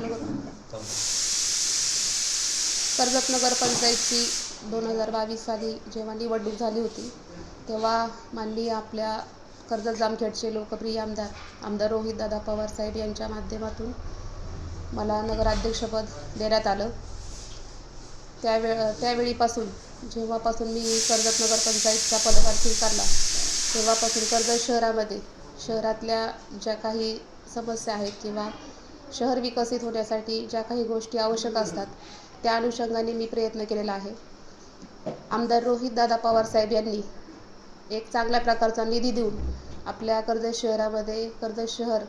चालू कर्जत नगर पंचायतची दोन हजार बावीस साली जेव्हा निवडणूक झाली होती तेव्हा माननीय आपल्या कर्जत जामखेडचे लोकप्रिय आमदार आमदार रोहितदादा पवारसाहेब यांच्या माध्यमातून मला नगराध्यक्षपद देण्यात आलं. त्यावेळ त्यावेळीपासून जेव्हापासून मी कर्जत नगर पंचायतचा पदभार स्वीकारला तेव्हापासून कर्जत शहरामध्ये शहरातल्या ज्या काही समस्या आहेत किंवा शहर विकसित होण्यासाठी ज्या काही गोष्टी आवश्यक असतात त्या अनुषंगाने मी प्रयत्न केलेला आहे. आमदार रोहितदादा पवारसाहेब यांनी एक चांगल्या प्रकारचा निधी देऊन आपल्या कर्जत शहरामध्ये कर्जत शहर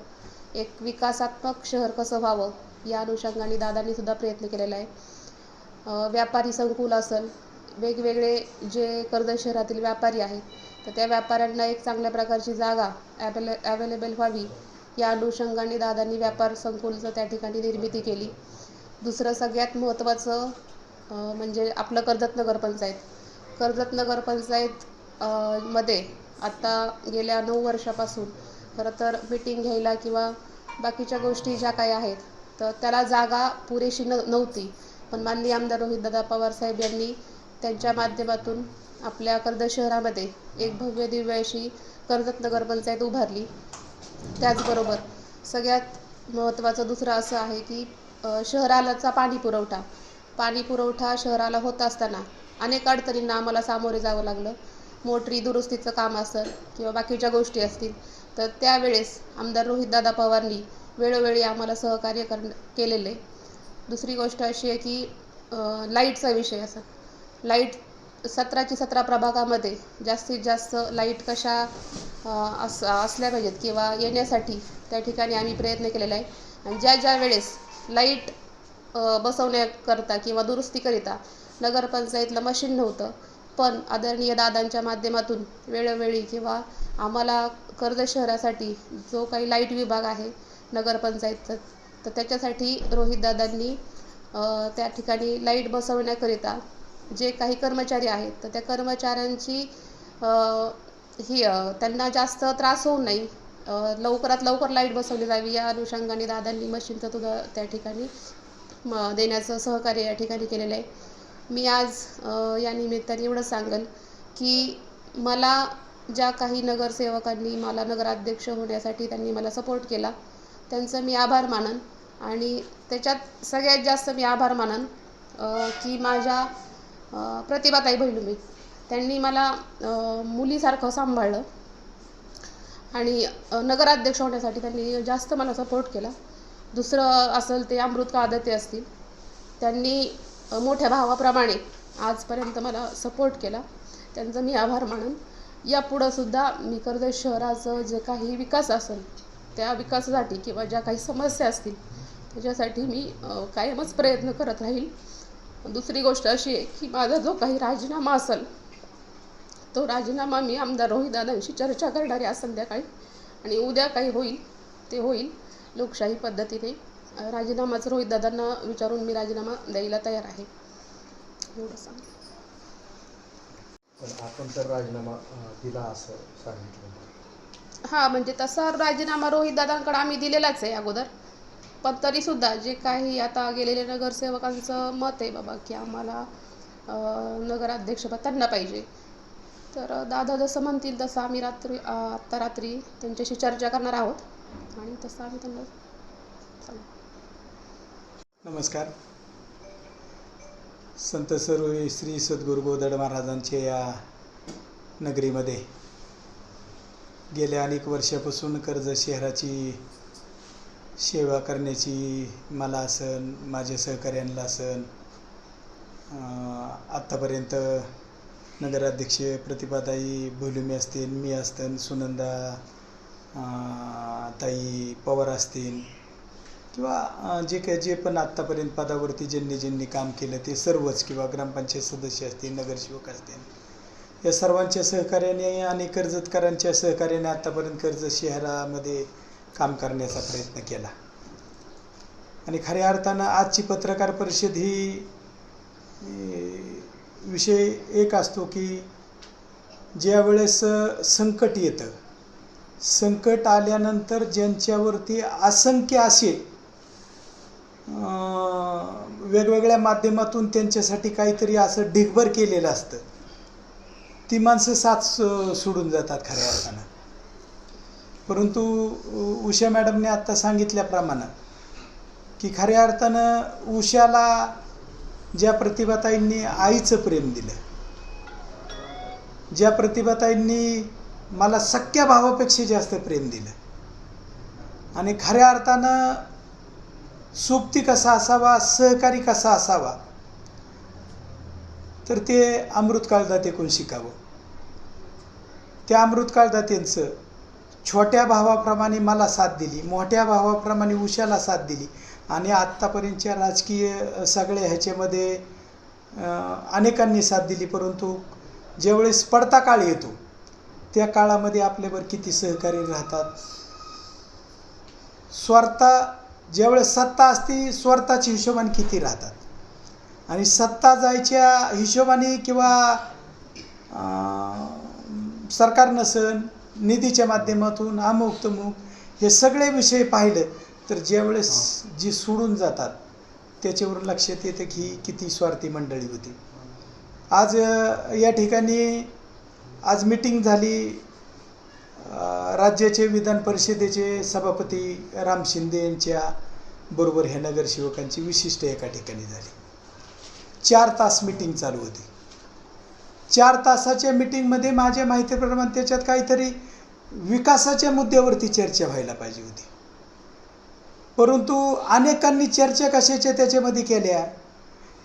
एक विकासात्मक शहर कसं व्हावं या अनुषंगाने दादांनी सुद्धा प्रयत्न केलेला आहे. व्यापारी संकुल असेल वेगवेगळे जे कर्जत शहरातील व्यापारी आहेत तर त्या व्यापाऱ्यांना एक चांगल्या प्रकारची जागा ॲवेले अवेलेबल व्हावी या अनुषंगाने दादांनी व्यापार संकुलचं त्या ठिकाणी निर्मिती केली. दुसरं सगळ्यात महत्त्वाचं म्हणजे आपलं कर्जत नगर पंचायत. कर्जत नगर पंचायत मध्ये आत्ता गेल्या नऊ वर्षापासून खरं तर मिटिंग घ्यायला किंवा बाकीच्या गोष्टी ज्या काही आहेत तर त्याला जागा पुरेशी न नव्हती. पण माननीय आमदार रोहितदादा पवारसाहेब यांनी त्यांच्या माध्यमातून आपल्या कर्जत शहरामध्ये एक भव्य दिव्य अशी कर्जत नगर पंचायत उभारली. त्याचबरोबर सगळ्यात महत्त्वाचं दुसरं असं आहे की शहरालाचा पाणी पुरवठा. पाणी पुरवठा शहराला होत असताना अनेक अडचणींना आम्हाला सामोरे जावं लागलं. मोटरी दुरुस्तीचं काम असेल किंवा बाकीच्या गोष्टी असतील तर त्यावेळेस आमदार रोहितदादा पवारनी वेळोवेळी आम्हाला सहकार्य कर केलेले दुसरी गोष्ट अशी आहे की लाईटचा विषय असा लाइट सतराची सतरा प्रभागामध्ये जास्तीत जास्त लाइट कशा अस असल्या पाहिजेत किंवा येण्यासाठी त्या ठिकाणी आम्ही प्रयत्न केलेला आहे. आणि ज्या ज्या वेळेस लाइट बसवण्याकरता किंवा दुरुस्तीकरिता नगरपंचायतला मशीन नव्हतं पण आदरणीय दादांच्या माध्यमातून वेळोवेळी किंवा आम्हाला कर्ज शहरासाठी जो काही लाइट विभाग आहे नगरपंचायतचा तर त्याच्यासाठी रोहितदादांनी त्या ठिकाणी लाइट बसवण्याकरिता जे काही कर्मचारी आहेत तर त्या कर्मचाऱ्यांची ही त्यांना जास्त त्रास होऊ नये. लवकरात लवकर लाइट बसवली जावी. या अनुषंगाने दादांनी मशीनचं तुझं त्या ठिकाणी म देण्याचं सहकार्य या ठिकाणी केलेलं आहे. मी आज या निमित्ताने एवढं सांगेल की मला ज्या काही नगरसेवकांनी मला नगराध्यक्ष होण्यासाठी त्यांनी मला सपोर्ट केला त्यांचं मी आभार मानन. आणि त्याच्यात सगळ्यात जास्त मी आभार मानन की माझ्या प्रतिभाताई भैलुमे त्यांनी मला मुलीसारखं सांभाळलं. आणि नगराध्यक्ष होण्यासाठी त्यांनी जास्त मला सपोर्ट केला. दुसरं असेल ते अमृत आदत्य असतील. त्यांनी मोठ्या भावाप्रमाणे आजपर्यंत मला सपोर्ट केला. त्यांचं मी आभार मानून. यापुढं सुद्धा मी कर्जत शहराचं जे काही विकास असेल त्या विकासासाठी किंवा ज्या काही समस्या असतील त्याच्यासाठी मी कायमच प्रयत्न करत राहील. दुसरी गोष्ट अशी आहे की माझा जो काही राजीनामा असेल तो राजीनामा मी आमदार रोहितदादांशी चर्चा करणार आहे संध्याकाळी आणि उद्या काही होईल ते होईल लोकशाही पद्धतीने. राजीनामाचं रोहितदादांना विचारून मी राजीनामा द्यायला तयार आहे. एवढं सांग पण आपण तर राजीनामा दिला असं सांगितलं हां म्हणजे तसा राजीनामा रोहितदादांकडे आम्ही दिलेलाच आहे अगोदर. पण तरीसुद्धा जे काही आता गेलेले नगरसेवकांचं मत आहे बाबा की आम्हाला नगराध्यक्षपद त्यांना पाहिजे. तर दादा जसं म्हणतील तसं आम्ही रात्री आत्ता रात्री त्यांच्याशी चर्चा करणार आहोत. आणि तसं आम्ही त्यांना सांगू. नमस्कार. संत सर्व श्री सद्गुरू गोदड महाराजांच्या या नगरीमध्ये गेल्या अनेक वर्षापासून कर्ज शहराची सेवा करण्याची मला असन माझ्या सहकार्यांना असन आत्तापर्यंत नगराध्यक्ष प्रतिभाताई भोलुमे असतील मी असतील सुनंदा ताई पवार असतील किंवा जे काही जे पण आत्तापर्यंत पदावरती ज्यांनी ज्यांनी काम केलं ते सर्वच किंवा ग्रामपंचायत सदस्य असतील नगरसेवक असतील या सर्वांच्या सहकार्याने आणि कर्जतकरांच्या सहकार्याने आत्तापर्यंत कर्जत शहरामध्ये काम करण्याचा प्रयत्न केला. आणि खऱ्या अर्थानं आजची पत्रकार परिषद ही विषय एक असतो की ज्या वेळेस संकट येतं संकट आल्यानंतर ज्यांच्यावरती असंख्य असे वेगवेगळ्या माध्यमातून त्यांच्यासाठी काहीतरी असं ढिगभर केलेलं असतं ती माणसं साथ सोडून जातात खऱ्या अर्थानं. परंतु उषा मॅडमने आत्ता सांगितल्याप्रमाणे की खऱ्या अर्थानं उषाला ज्या प्रतिभाताईंनी आईचं प्रेम दिलं ज्या प्रतिभाताईंनी मला सख्या भावापेक्षा जास्त प्रेम दिलं आणि खऱ्या अर्थानं सोबती कसा असावा सहकारी कसा असावा तर ते अमृतकाळ दातेकून शिकावं. त्या अमृत दातेंचं छोट्या भावाप्रमाणे मला साथ दिली मोठ्या भावाप्रमाणे उषाला साथ दिली आणि आत्तापर्यंतच्या राजकीय सगळ्या ह्याच्यामध्ये अनेकांनी साथ दिली. परंतु ज्यावेळेस पडता काळ येतो त्या काळामध्ये आपल्यावर किती सहकारी राहतात? स्वार्था ज्यावेळेस सत्ता असते स्वार्थाच्या हिशोबाने किती राहतात? आणि सत्ता जायच्या हिशोबाने किंवा सरकार नसन निधीच्या माध्यमातून अमुक तमुक हे सगळे विषय पाहिलं तर ज्यावेळेस जी सोडून जातात त्याच्यावर लक्षात येतं की किती स्वार्थी मंडळी होती. आज या ठिकाणी आज मिटिंग झाली राज्याचे विधान परिषदेचे सभापती राम शिंदे यांच्या बरोबर ह्या नगरसेवकांची विशिष्ट एका ठिकाणी झाली. चार तास मिटिंग चालू होती. चार तासाच्या मिटिंगमध्ये माझ्या माहितीप्रमाणे त्याच्यात काहीतरी विकासाच्या मुद्द्यावरती चर्चा व्हायला पाहिजे होती. परंतु अनेकांनी चर्चा कशाच्या त्याच्यामध्ये केल्या?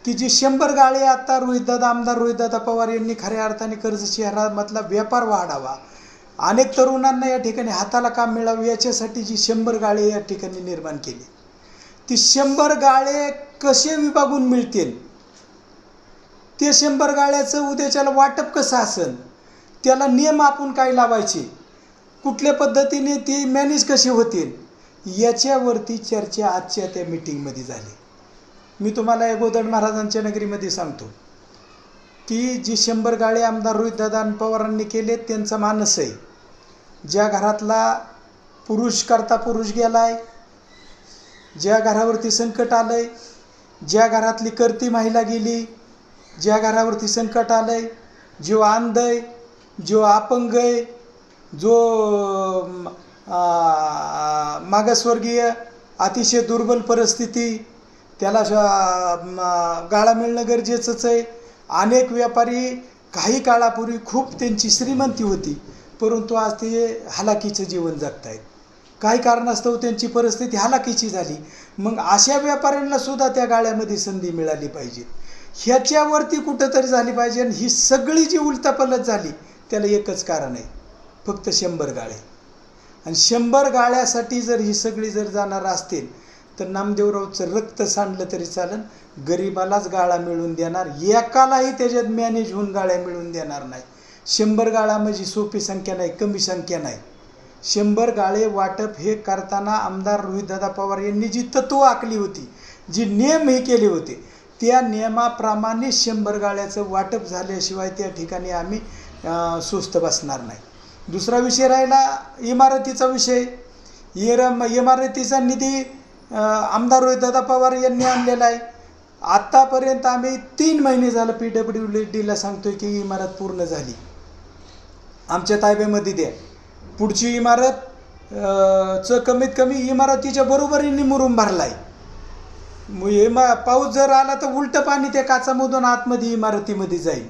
की जी शंभर गाळे आता रोहितदादा आमदार रोहितदादा पवार यांनी खऱ्या अर्थाने कर्ज शहरामधला व्यापार वाढावा. अनेक तरुणांना या ठिकाणी हाताला काम मिळावं याच्यासाठी जी शंभर गाळे या ठिकाणी निर्माण केली. ती शंभर गाळे कसे विभागून मिळतील? ते शंभर गाळ्याचं उद्याच्याला वाटप कसं असेल? त्याला नियम आपण काय लावायचे? कुठल्या पद्धतीने ती मॅनेज कशी होतील? याच्यावरती चर्चा आजच्या त्या मिटिंगमध्ये झाली. मी तुम्हाला या गोदड महाराजांच्या नगरीमध्ये सांगतो. की जी शंभर गाळे आमदार रोहितदादा पवारांनी केले त्यांचा मानस आहे. ज्या घरातला पुरुष करता पुरुष गेलाय ज्या घरावरती संकट आलंय ज्या घरातली करती महिला गेली ज्या घरावरती संकट आलंय जो अंध आहे जो अपंग आहे जो अम, मागासवर्गीय अतिशय दुर्बल परिस्थिती त्याला श- गाळा मिळणं गरजेचंच आहे. अनेक व्यापारी काही काळापूर्वी खूप त्यांची श्रीमंती होती परंतु आज ते हलाखीचं जीवन जगत आहेत काही कारणास्तव त्यांची परिस्थिती हलाखीची झाली. मग अशा व्यापाऱ्यांना सुद्धा त्या गाळ्यामध्ये संधी मिळाली पाहिजे. ह्याच्यावरती कुठंतरी झाली पाहिजे आणि ही सगळी जी उलतापलत झाली त्याला एकच कारण आहे. फक्त शंभर गाळे. आणि शंभर गाळ्यासाठी जर ही सगळी जर जाणार असतील तर नामदेवरावचं रक्त सांडलं तरी चालेल गरिबालाच गाळा मिळवून देणार. एकालाही त्याच्यात मॅनेज होऊन गाळ्या मिळून देणार नाही. शंभर गाळा म्हणजे सोपी संख्या नाही कमी संख्या नाही. शंभर गाळे वाटप हे करताना आमदार रोहितदादा पवार यांनी जी तत्व आखली होती जी नियम हे केले होते त्या नियमाप्रमाणे शंभर गाळ्याचं वाटप झाल्याशिवाय त्या ठिकाणी आम्ही सुस्त बसणार नाही. दुसरा विषय राहिला इमारतीचा विषय. इरम इमारतीचा निधी आमदार रोहितदादा पवार यांनी आणलेला आहे. आत्तापर्यंत आम्ही तीन महिने झालं पी डब्ल्यू डीला सांगतोय की इमारत पूर्ण झाली. आमच्या ताब्यामध्ये द्या. पुढची इमारत च कमीत कमी इमारतीच्या बरोबरीने मुरुम आहे हे इमा पाऊस जर आला तर उलटं पाणी त्या काचामधून आतमध्ये इमारतीमध्ये जाईल.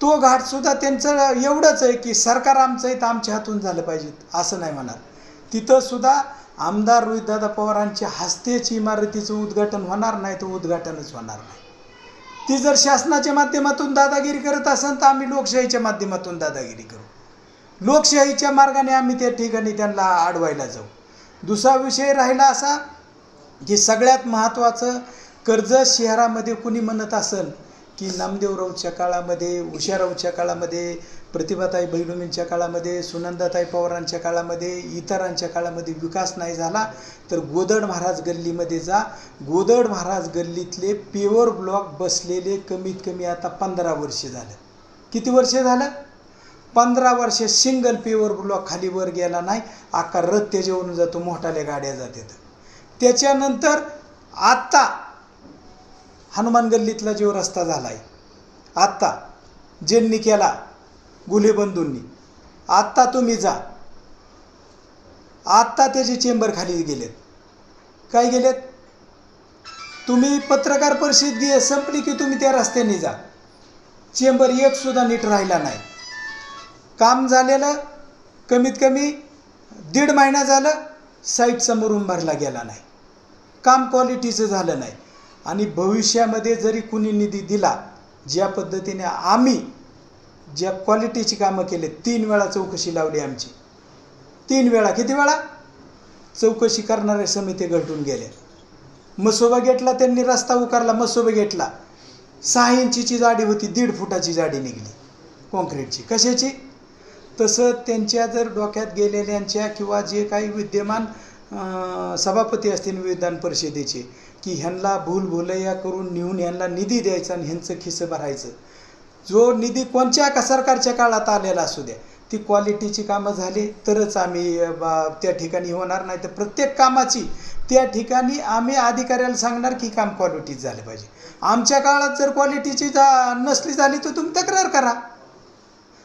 तो घाटसुद्धा त्यांचं एवढंच आहे की सरकार आमचं आहे तर आमच्या हातून झालं पाहिजे असं नाही म्हणणार तिथंसुद्धा आमदार रोहितदादा पवारांच्या हस्तेच इमारतीचं उद्घाटन होणार नाही तर उद्घाटनच होणार नाही. ती जर शासनाच्या माध्यमातून दादागिरी करत असेल तर आम्ही लोकशाहीच्या माध्यमातून दादागिरी करू. लोकशाहीच्या मार्गाने आम्ही त्या ठिकाणी त्यांना अडवायला जाऊ. दुसरा विषय राहिला असा जे सगळ्यात महत्त्वाचं कर्जत शहरामध्ये कुणी म्हणत असेल की नामदेवरावच्या काळामध्ये उशारावच्या काळामध्ये प्रतिभाताई बैलुमींच्या काळामध्ये सुनंदाताई पवारांच्या काळामध्ये इतरांच्या काळामध्ये विकास नाही झाला तर गोदड महाराज गल्लीमध्ये जा. गोदड महाराज गल्लीतले पेवर ब्लॉक बसलेले कमीत कमी आता पंधरा वर्ष झालं. किती वर्ष झालं? पंधरा वर्ष सिंगल प्युअर ब्लॉक खाली वर गेला नाही. आकार रथ त्याच्यावरून जातो मोठाल्या गाड्या जातात. त्याच्यानंतर आत्ता हनुमान गल्लीतला जो रस्ता झाला आहे आत्ता ज्यांनी केला गुलेबंधूंनी आत्ता तुम्ही जा. आत्ता त्याचे चेंबर खाली गेलेत. काय गेलेत? तुम्ही पत्रकार परिषद संपली की तुम्ही त्या रस्त्याने जा. चेंबर एक सुद्धा नीट राहिला नाही. काम झालेलं कमीत कमी दीड महिना झालं साईट समोरून भरला गेला नाही. काम क्वालिटीचं झालं नाही. आणि भविष्यामध्ये जरी कुणी निधी दिला ज्या पद्धतीने आम्ही ज्या क्वालिटीची कामं केले तीन वेळा चौकशी लावली आमची. तीन वेळा किती वेळा? चौकशी करणाऱ्या समिती घटून गेल्या मसोबा गेटला त्यांनी रस्ता उकारला मसोबा गेटला सहा इंचीची जाडी होती दीड फुटाची जाडी निघली. कॉन्क्रीटची. कशाची? तसं त्यांच्या जर डोक्यात गेलेल्यांच्या किंवा जे काही विद्यमान सभापती असतील विधान परिषदेचे की ह्यांना भूलभुलैया करून नेऊन ह्यांना निधी द्यायचा आणि ह्यांचं खिसं भरायचं. जो निधी कोणत्या का सरकारच्या काळात आलेला असू द्या ती क्वालिटीची कामं झाली तरच आम्ही बा- त्या ठिकाणी होणार नाही. तर प्रत्येक कामाची त्या ठिकाणी आम्ही अधिकाऱ्याला सांगणार की काम क्वालिटीच झालं पाहिजे. आमच्या काळात जर क्वालिटीची जा नसली झाली तर तुम्ही तक्रार करा.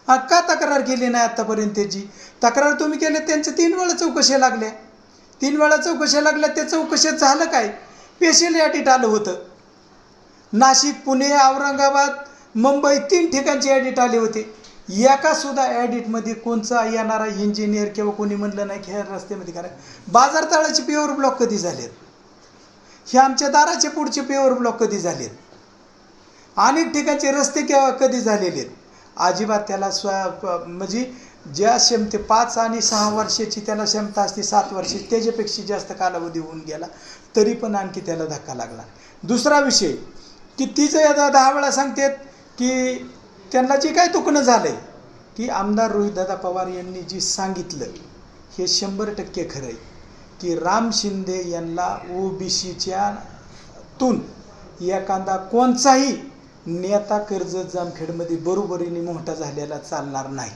हा का तक्रार केली नाही आत्तापर्यंत त्याची? तक्रार तुम्ही केले त्यांच्या तीन वेळा चौकशी लागल्या. तीन वेळा चौकशा लागल्या त्या चौकशीत झालं काय? पेशल ॲडिट आलं होतं. नाशिक पुणे औरंगाबाद मुंबई तीन ठिकाणचे ॲडिट आले होते. एका सुद्धा ॲडिटमध्ये कोणचा येणारा इंजिनियर किंवा कोणी म्हणलं नाही की ह्या रस्त्यामध्ये करा बाजार तळाचे पेवर ब्लॉक कधी झालेत? हे आमच्या दाराचे पुढचे पेवर ब्लॉक कधी झालेत? अनेक ठिकाणचे रस्ते केव्हा कधी झालेले आहेत? अजिबात त्याला स्व म्हणजे ज्या क्षमते पाच आणि सहा वर्षाची त्याला क्षमता असते सात वर्षाची त्याच्यापेक्षा जास्त कालावधी होऊन गेला तरी पण आणखी त्याला धक्का लागला. दुसरा विषय की तिचं आता दहा वेळा सांगतात की त्यांना जे काय तुकणं झालं आहे की आमदार रोहितदादा पवार यांनी जी सांगितलं हे शंभर टक्के खरं आहे की राम शिंदे यांना ओबीसीच्या तून एखादा कोणचाही नेता कर्जत जामखेडमध्ये बरोबरीने मोठा झालेला चालणार नाही.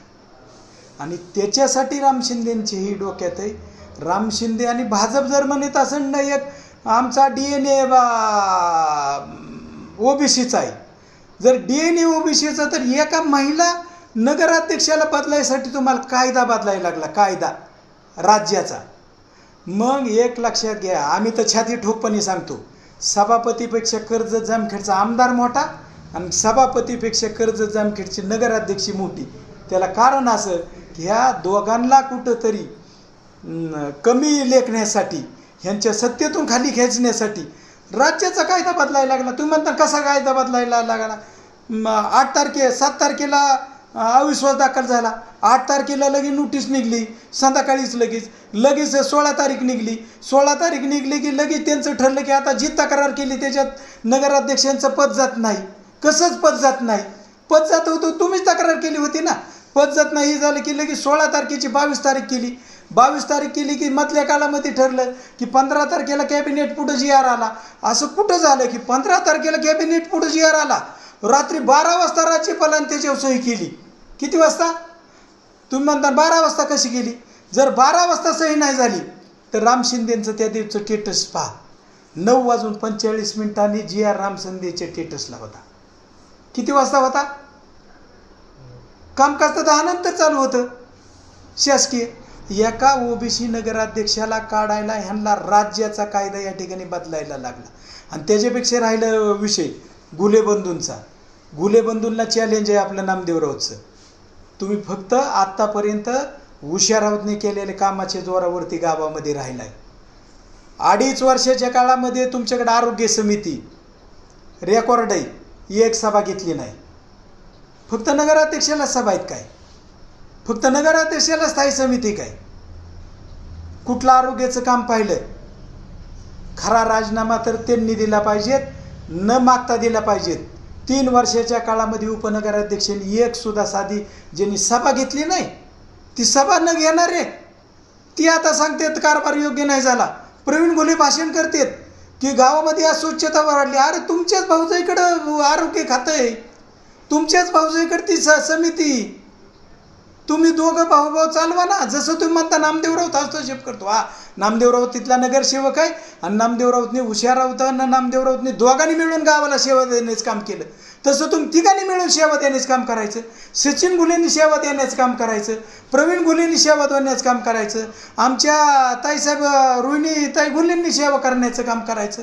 आणि त्याच्यासाठी राम शिंदेंचीही डोक्यात आहे. राम शिंदे आणि भाजप जर म्हणत असं ना एक आमचा डी एन ए ओबीसीचा आहे. जर डी एन ए ओबीसीचा तर एका महिला नगराध्यक्षाला बदलायसाठी तुम्हाला कायदा बदलायला लागला कायदा राज्याचा. मग एक लक्षात घ्या आम्ही तर छाती ठोकपणे सांगतो सभापतीपेक्षा कर्ज जामखेडचा आमदार मोठा आणि सभापतीपेक्षा कर्ज जामखेडची नगराध्यक्षी मोठी. त्याला कारण असं की ह्या दोघांना कुठंतरी कमी लेखण्यासाठी ह्यांच्या सत्तेतून खाली खेचण्यासाठी राज्याचा कायदा बदलायला लागला. तुम्ही म्हणता कसा कायदा बदलायला लागला? आठ तारखे सात तारखेला अविश्वास दाखल झाला. आठ तारखेला लगेच नोटीस निघली संध्याकाळीच लगेच. लगेच सोळा तारीख निघली. सोळा तारीख निघली की लगेच त्यांचं ठरलं की आता जी तक्रार केली त्याच्यात नगराध्यक्षांचं पद जात नाही. कसंच पद जात नाही. पद जात होतं तुम्हीच तक्रार केली होती ना. पद नाही हे झालं की लगेच सोळा तारखेची बावीस तारीख केली. बावीस तारीख केली की मधल्या कालामध्ये ठरलं की पंधरा तारखेला कॅबिनेट पुढं जी आर आला. असं कुठं झालं की पंधरा तारखेला कॅबिनेट पुढं जी आर आला? रात्री बारा वाजता राज्यपालांनी त्याच्यावर सही केली. किती वाजता? तुम्ही म्हणता बारा वाजता कशी केली जर बारा वाजता सही नाही झाली तर राम शिंदेचं त्या दिवचं टेटस पहा. नऊ वाजून पंचेचाळीस मिनिटांनी जी आर राम शिंदेच्या टेटसला होता. किती वाजता होता? कामकाज तर दहानंतर चालू होतं. शासकीय एका ओबीसी नगराध्यक्षाला काढायला ह्यांना राज्याचा कायदा या ठिकाणी बदलायला लागला. आणि त्याच्यापेक्षा राहिलं विषय गुलेबंधूंचा. गुलेबंधूंना चॅलेंज आहे आपलं नामदेवरावचं. तुम्ही फक्त आत्तापर्यंत हुशारावतने केलेल्या कामाच्या जोरावरती गावामध्ये राहिलाय. अडीच वर्षाच्या काळामध्ये तुमच्याकडे आरोग्य समिती रेकॉर्ड आहे. एक सभा घेतली नाही. फक्त नगराध्यक्षाला सभा आहेत काय? फक्त नगराध्यक्षाला स्थायी समिती काय? कुठलं आरोग्याचं काम पाहिलं? खरा राजीनामा तर त्यांनी दिला पाहिजेत न मागता दिला पाहिजेत. तीन वर्षाच्या काळामध्ये उपनगराध्यक्षांनी एक सुद्धा साधी ज्यांनी सभा घेतली नाही ती सभा न घेणार आहे. ती आता सांगतेत कारभार योग्य नाही झाला. प्रवीण घोले भाषण करतेत की गावामध्ये अस्वच्छता वाढली अरे तुमच्याच भाऊजाईकडं आरोग्य खातं आहे. तुमच्याच भाऊजाईकडे ती स समिती. तुम्ही दोघं भाऊभाऊ चालवा ना. जसं तुम्ही म्हणता नामदेवराऊत हस्तक्षेप करतो. हा नामदेवराव तिथला नगरसेवक आहे आणि नामदेवरावतने हुशार राऊतांना नामदेव नामदेवरावतने दोघांनी मिळून गावाला सेवा देण्याचं काम केलं. तसं तुम्ही तिघांनी मिळून सेवा देण्याचं काम करायचं. सचिन गुलेंनी सेवा देण्याचं काम करायचं. प्रवीण गुलेंनी सेवा देण्याचं काम करायचं. आमच्या ताईसाहेब रोहिणी ताई गुलेंनी सेवा करण्याचं काम करायचं.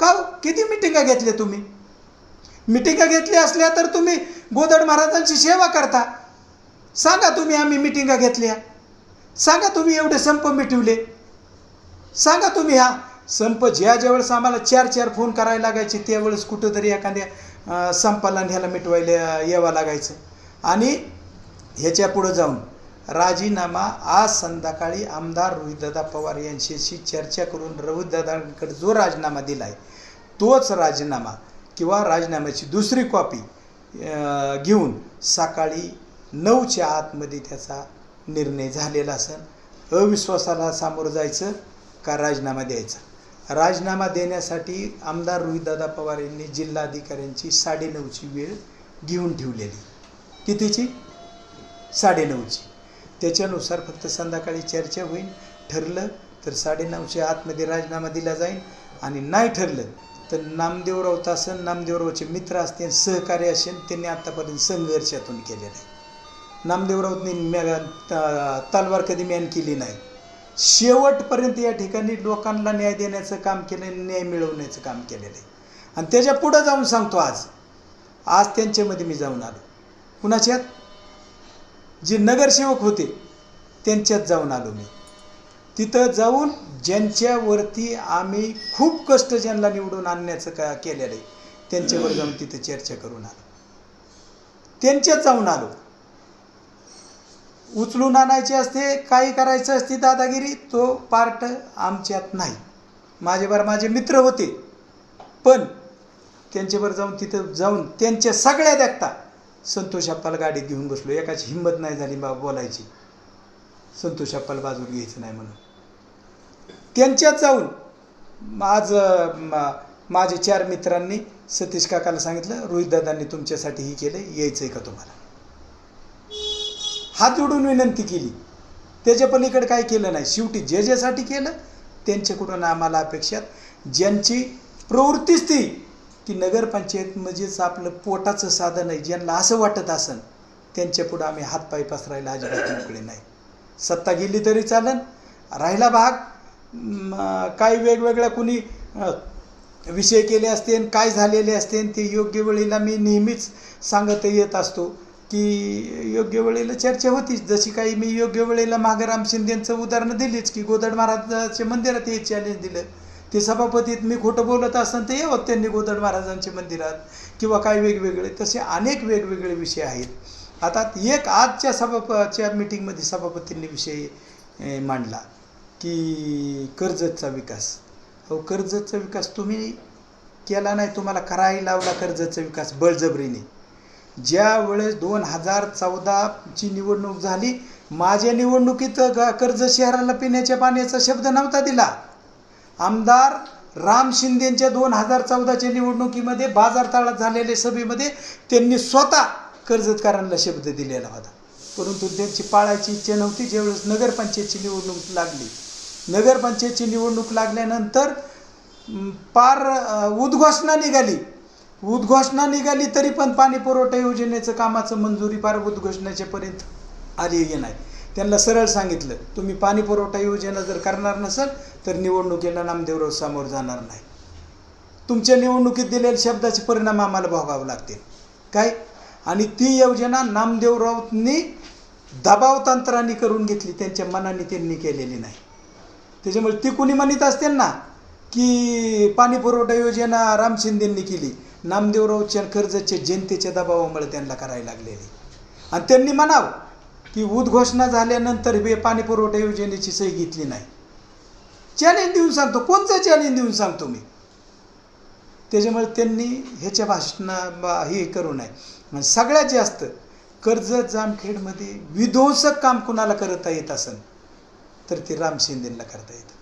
का हो? किती मिटिंगा घेतल्या तुम्ही? मिटिंगा घेतल्या असल्या तर तुम्ही गोदड महाराजांची सेवा करता. सांगा तुम्ही आम्ही मिटिंगा घेतल्या. सांगा तुम्ही एवढे संप मिटवले. सांगा तुम्ही हा संप ज्या ज्यावेळेस आम्हाला चार चार फोन करायला लागायचे त्यावेळेस कुठंतरी एखाद्या संपाला ह्याला मिटवायला यावं लागायचं. आणि ह्याच्या पुढं जाऊन राजीनामा आज संध्याकाळी आमदार रोहितदादा पवार यांच्याशी चर्चा करून रोहितदादांकडे जो राजीनामा दिला आहे तोच राजीनामा किंवा राजीनाम्याची दुसरी कॉपी घेऊन सकाळी नऊच्या आतमध्ये त्याचा निर्णय झालेला असेल. अविश्वासाला सामोरं जायचं का राजीनामा द्यायचा? राजीनामा देण्यासाठी आमदार रोहितदादा पवार यांनी जिल्हाधिकाऱ्यांची साडेनऊची वेळ घेऊन ठेवलेली. कितीची? साडेनऊची. त्याच्यानुसार फक्त संध्याकाळी चर्चा होईल. ठरलं तर साडेनऊच्या आतमध्ये राजीनामा दिला जाईल. आणि नाही ठरलं तर नामदेव राऊत असेल नामदेवरावचे मित्र असतील सहकार्य असेल त्यांनी आत्तापर्यंत संघर्षातून केलेलं आहे. नामदेव राऊतने म्या- त- तलवार कधी मॅन केली नाही. शेवटपर्यंत या ठिकाणी लोकांना न्याय देण्याचं काम केलं न्याय मिळवण्याचं काम केलेलं आहे. आणि त्याच्या पुढं जाऊन सांगतो आज. आज त्यांच्यामध्ये मी जाऊन आलो. कुणाच्यात? जे नगरसेवक होते त्यांच्यात जाऊन आलो मी. तिथं जाऊन ज्यांच्यावरती आम्ही खूप कष्ट ज्यांना निवडून आणण्याचं का केलेलं आहे त्यांच्यावर जाऊन तिथं चर्चा करून आलो. त्यांच्यात जाऊन आलो. उचलून आणायची असते काही करायचं असते दादागिरी तो पार्ट आमच्यात नाही. माझेवर माझे मित्र होते. पण त्यांच्यावर जाऊन तिथं जाऊन त्यांच्या सगळ्या देखता संतोष अप्पाला गाडीत घेऊन बसलो. एकाची हिंमत नाही झाली बा बोलायची. संतोष अप्पाला बाजूला घ्यायचं नाही म्हणून. त्यांच्यात जाऊन आज माझे चार मित्रांनी सतीश काकाला सांगितलं रोहितदादांनी तुमच्यासाठी ही केलं यायचं आहे का तुम्हाला? हात जोडून विनंती केली. त्याच्या पलीकडे काय केलं नाही. शेवटी जे ज्यासाठी केलं त्यांच्याकडून आम्हाला अपेक्षा ज्यांची प्रवृत्तीच ती की नगरपंचायत म्हणजेच आपलं पोटाचं साधन आहे. ज्यांना असं वाटत असन त्यांच्या पुढं आम्ही हातपाय पसरायला अजिबात मोकळे नाही. सत्ता गेली तरी चालन. राहिला भाग म, काही वेगवेगळ्या कुणी विषय केले असते आणि काय झालेले असते आणि ते योग्य वेळेला मी नेहमीच सांगत येत असतो की योग्य वेळेला चर्चा होतीच. जशी काही मी योग्य वेळेला मागे शिंदेचं उदाहरणं दिलीच की गोदड महाराजाच्या मंदिरात हे चॅलेंज दिलं. ते सभापतीत मी खोटं बोलत असताना ते येवत त्यांनी गोदड महाराजांच्या मंदिरात किंवा काय वेगवेगळे तसे अनेक वेगवेगळे विषय आहेत. आता एक आजच्या सभापच्या मिटिंगमध्ये सभापतींनी विषय मांडला. की कर्जतचा विकास. अहो कर्जतचा विकास तुम्ही केला नाही तुम्हाला करायला लावला कर्जतचा विकास बळजबरीने. ज्या वेळेस दोन हजार चौदाची निवडणूक झाली माझ्या निवडणुकीत ग- शहराला पिण्याच्या पाण्याचा शब्द नव्हता दिला. आमदार राम शिंदेच्या दोन हजार चौदाच्या निवडणुकीमध्ये बाजार तळात झालेल्या सभेमध्ये त्यांनी स्वतः कर्जतकारांना शब्द दिलेला होता. परंतु त्यांची पाळायची इच्छा नव्हती ज्यावेळेस नगरपंचायतची निवडणूक लागली. नगरपंचायतची निवडणूक लागल्यानंतर पार उद्घोषणा निघाली. उद्घोषणा निघाली तरी पण पाणी पुरवठा योजनेचं कामाचं मंजुरी पार उद्घोषणाच्यापर्यंत आलेली आली नाही. त्यांना सरळ सांगितलं तुम्ही पाणी पुरवठा योजना जर करणार नसाल तर निवडणुकीला नामदेवराव समोर जाणार नाही. तुमच्या निवडणुकीत दिलेल्या शब्दाचे परिणाम आम्हाला भोगावे लागतील. काय? आणि ती योजना नामदेवरावनी दबाव तंत्राने करून घेतली त्यांच्या मनाने त्यांनी केलेली नाही. त्याच्यामुळे ते कोणी म्हणत असतील ना की पाणी पुरवठा योजना राम शिंदेंनी केली नामदेवरावच्या कर्जच्या जनतेच्या दबावामुळे त्यांना करायला लागलेली. आणि त्यांनी म्हणावं की उद्घोषणा झाल्यानंतर हे पाणी पुरवठा योजनेची सही घेतली नाही. चॅलेंज देऊन सांगतो. कोणतं चॅलेंज देऊन सांगतो मी? त्याच्यामुळे त्यांनी ह्याच्या भाषणा बा- हे करू नये. सगळ्यात जास्त कर्जत जामखेडमध्ये विध्वंसक काम कुणाला करता येत असेल तर ते राम शिंदेला करता येतं.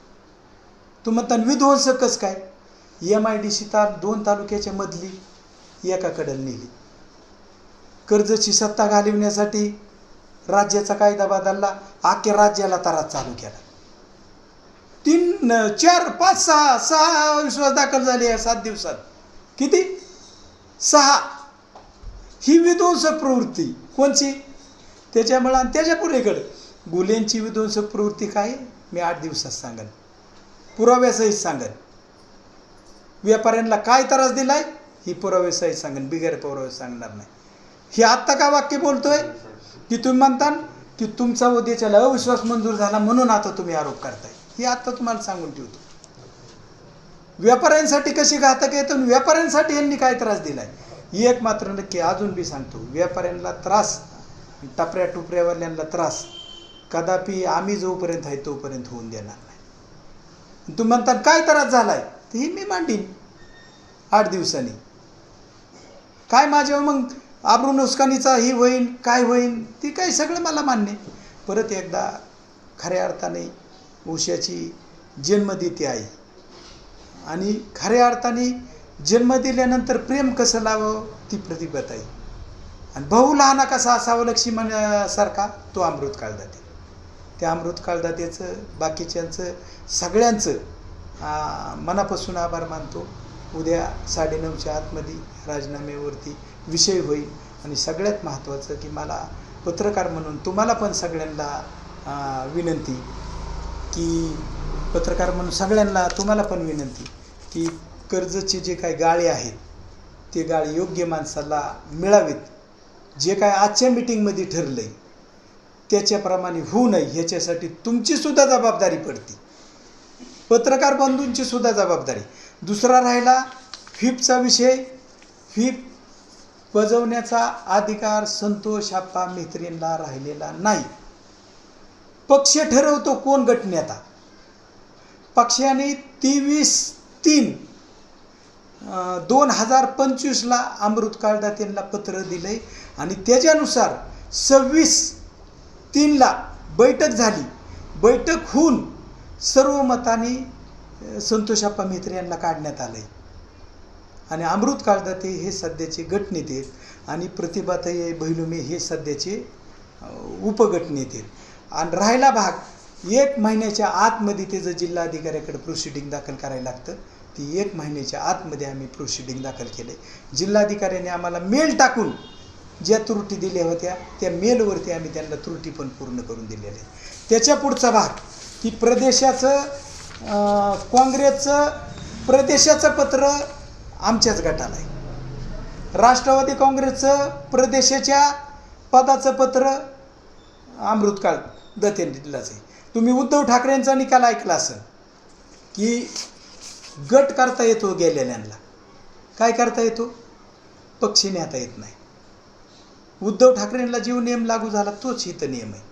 तू म्हणता विध्वंस कसं काय? एम आय डी सी ताल दोन तालुक्याच्या मधली एकाकडं नेली. कर्जची सत्ता घालवण्यासाठी राज्याचा कायदा बदलला आख्या राज्याला त्रास चालू केला. तीन चार पाच सहा सहा विश्वास दाखल झाले या सात दिवसात. किती? सहा. ही विध्वंसक प्रवृत्ती कोणची? त्याच्यामुळं आणि त्याच्या पुढेकडं गुलेंची विध्वंसक प्रवृत्ती काय? मी आठ दिवसात सांगेन. पुराव्यासहित सांगेन. व्यापाऱ्यांना काय त्रास दिलाय? ही पुराव्यासहित सांगेन. बिगर पुरावे सांगणार नाही. हे आत्ता का वाक्य बोलतोय? की तुम्ही म्हणता की तुमचा उद्याच्याला अविश्वास मंजूर झाला म्हणून आता तुम्ही आरोप करताय. हे आत्ता तुम्हाला सांगून ठेवतो. व्यापाऱ्यांसाठी कशी घातक आहे? तर व्यापाऱ्यांसाठी यांनी काय त्रास दिलाय? एक मात्र नक्की अजून बी सांगतो. व्यापाऱ्यांना त्रास टपऱ्या टुपऱ्यावाल्यांना त्रास. कदापि आम्ही जोपर्यंत आहे तोपर्यंत होऊन देणार नाही. तुम्ही म्हणता काय त्रास झालाय? तर ही मी मांडीन. आठ दिवसांनी. काय माझ्या मग आबरू नुकसानीचा ही होईन काय होईन ती काय सगळं मला मान्य परत एकदा खऱ्या अर्थाने उशाची जन्म आहे. आणि खऱ्या अर्थाने जन्म दिल्यानंतर प्रेम कसं लावावं ती प्रतिभत आहे आणि भाऊ लहाना कसा असावं लक्ष्मण सारखा तो अमृत काळदाते त्या अमृत बाकीच्यांचं सगळ्यांचं मनापासून आभार मानतो. उद्या साडेनऊच्या आतमध्ये राजीनाम्यावरती विषय होईल आणि सगळ्यात महत्त्वाचं की मला पत्रकार म्हणून तुम्हाला पण सगळ्यांना विनंती की पत्रकार म्हणून सगळ्यांना तुम्हाला पण विनंती की कर्जचे जे काही गाळे आहेत ते गाळे योग्य माणसाला मिळावेत. जे काय आजच्या मिटिंगमध्ये ठरलं आहे त्याच्याप्रमाणे होऊ नये ह्याच्यासाठी तुमचीसुद्धा जबाबदारी पडते. पत्रकार बंधूंची सुद्धा जबाबदारी. दुसरा राहिला फिपचा विषय. फिप बजवण्याचा अधिकार संतोष आप्पा मेत्रींना राहिलेला नाही. पक्ष ठरवतो कोण गटनेता. पक्षाने तेवीस तीन दोन हजार पंचवीसला अमृत काळदातेंना पत्र दिलंय आणि त्याच्यानुसार सव्वीस तीनला बैठक झाली. बैठक होऊन सर्व मताने संतोषाप्पा मित्र यांना काढण्यात आलं आहे आणि अमृत काळदाते हे सध्याचे गटनेते आहेत आणि प्रतिभाताई बहिलुमे हे सध्याचे उपगटनेते आहेत. आणि राहिला भाग एक महिन्याच्या आतमध्ये त्याचं जिल्हाधिकाऱ्याकडे प्रोसिडिंग दाखल करायला लागतं ती एक महिन्याच्या आतमध्ये आम्ही प्रोसिडिंग दाखल केले जिल्हाधिकाऱ्याने आम्हाला मेल टाकून ज्या त्रुटी दिल्या होत्या त्या मेलवरती आम्ही त्यांना त्रुटी पण पूर्ण करून दिलेल्या आहेत. त्याच्या पुढचा भाग की प्रदेशाचं काँग्रेसचं प्रदेशाचं पत्र आमच्याच गटाला आहे. राष्ट्रवादी काँग्रेसचं प्रदेशाच्या पदाचं पत्र अमृतकाळ दत्तेंलाच आहे. तुम्ही उद्धव ठाकरेंचा निकाल ऐकला असेल की गट करता येतो गेलेल्यांना. काय करता येतो? पक्षी नेता येत नाही. उद्धव ठाकरेंना जो नियम लागू झाला तोच इथं नियम आहे.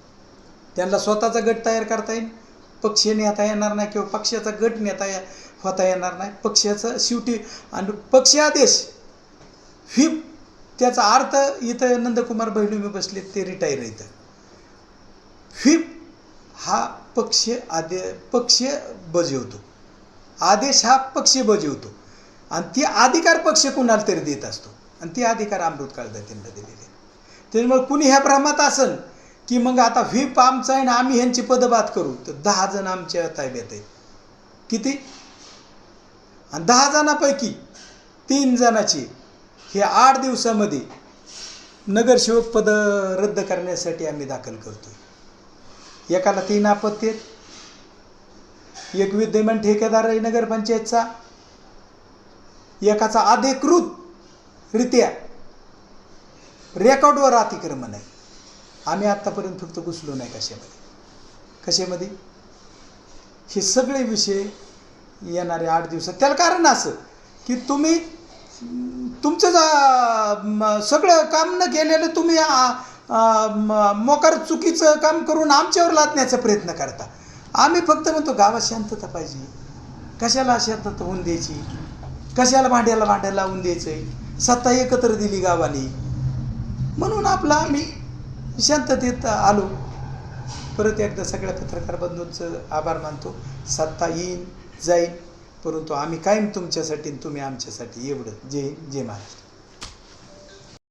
त्यांना स्वतःचा गट तयार करता येईल पक्ष नेता येणार नाही किंवा पक्षाचा गट नेता या- होता येणार नाही. पक्षाचं शेवटी आणि पक्ष आदेश. व्हीप त्याचा अर्थ इथं नंदकुमार बहिणुमी बसले ते रिटायर इथं. व्हीप हा पक्ष आदे पक्ष बजवतो. आदेश हा पक्ष बजवतो. आणि ते अधिकार पक्ष कुणाला तरी देत असतो. आणि ते अधिकार अमृत काळदातींना दिलेले त्याच्यामुळे कुणी ह्या भ्रमात असन की मग आता व्हीप आमचा आहे ना आम्ही ह्यांची पदबात करू. तर दहा जण आमच्या ताब्यात आहेत. किती? आणि दहा जणांपैकी तीन जणाची हे आठ दिवसामध्ये नगरसेवक पद रद्द करण्यासाठी आम्ही दाखल करतो एकाला तीन आपत्ती आहेत. एक विद्यमान ठेकेदार आहे नगरपंचायतचा. एकाचा अधिकृतरित्या रेकॉर्डवर अतिक्रमण आहे आम्ही आत्तापर्यंत फक्त घुसलो नाही कशामध्ये. कशामध्ये? हे सगळे विषय येणारे आठ दिवसात. त्याला कारण असं की तुम्ही तुमचं सगळं काम न केलेलं तुम्ही म- मोकार चुकीचं काम करून आमच्यावर लादण्याचा प्रयत्न करता. आम्ही फक्त म्हणतो गावात शांतता पाहिजे. कशाला शांतता होऊन द्यायची? कशाला भांड्याला भांड्याला लावून द्यायचं सत्ता एकत्र दिली गावाने. म्हणून आपला आम्ही शांततेत आलो. परत एकदा सगळ्या पत्रकार बंधूंचं आभार मानतो. सत्ता येईन जाईन परंतु आम्ही कायम तुमच्यासाठी तुम्ही आमच्यासाठी एवढं. जय हिंद, जय